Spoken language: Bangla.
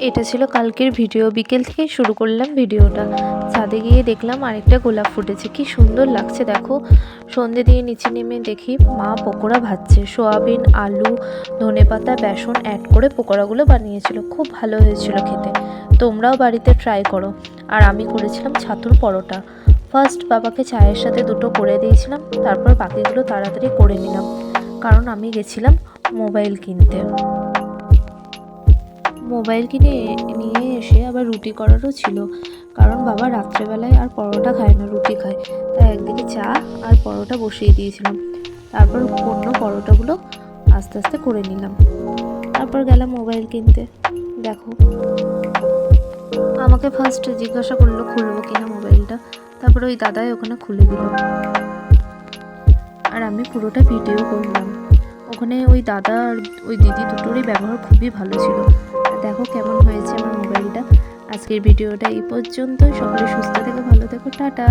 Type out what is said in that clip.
এটা ছিল কালকের ভিডিও। বিকেল থেকে শুরু করলাম ভিডিওটা। ছাদে গিয়ে দেখলাম আরেকটা গোলাপ ফুটেছে। কি সুন্দর লাগছে, দেখো। সন্ধে দিয়ে নিচে নেমে দেখি মা পকোড়া ভাজছে। সোয়াবিন, আলু ধনেপাতা বেসন অ্যাড করে পকোড়াগুলো বানিয়েছিল। খুব ভালো হয়েছিল খেতে। তোমরাও বাড়িতে ট্রাই করো। আর আমি করেছিলাম ছাতুর পরোটা। ফার্স্ট বাবাকে চায়ের সাথে দুটো করে দিয়েছিলাম। তারপর বাকিগুলো তাড়াতাড়ি করে নিলাম। কারণ আমি গেছিলাম মোবাইল কিনতে। মোবাইল কিনে নিয়ে এসে আবার রুটি করারও ছিল। কারণ বাবা রাত্রেবেলায় আর পরোটা খায় না, রুটি খায়। তাই একদিকে চা আর পরোটা বসিয়ে দিয়েছিলাম। তারপর অন্য পরোটাগুলো আস্তে আস্তে করে নিলাম। তারপর গেলাম মোবাইল কিনতে। দেখো। আমাকে ফার্স্ট জিজ্ঞাসা করল, খুলবো কিনা মোবাইলটা? তারপর ওই দাদাই ওখানে খুলে দিল। আর আমি পুরোটা ভিডিও করলাম। ওখানে ওই দাদা আর ওই দিদি দুটোরই ব্যবহার খুবই ভালো ছিল। দেখো কেমন হয়েছে আমার মোবাইলটা। আজকের ভিডিওটা এই পর্যন্ত সকলে সুস্থ থেকো, ভালো থেকো। টাটা।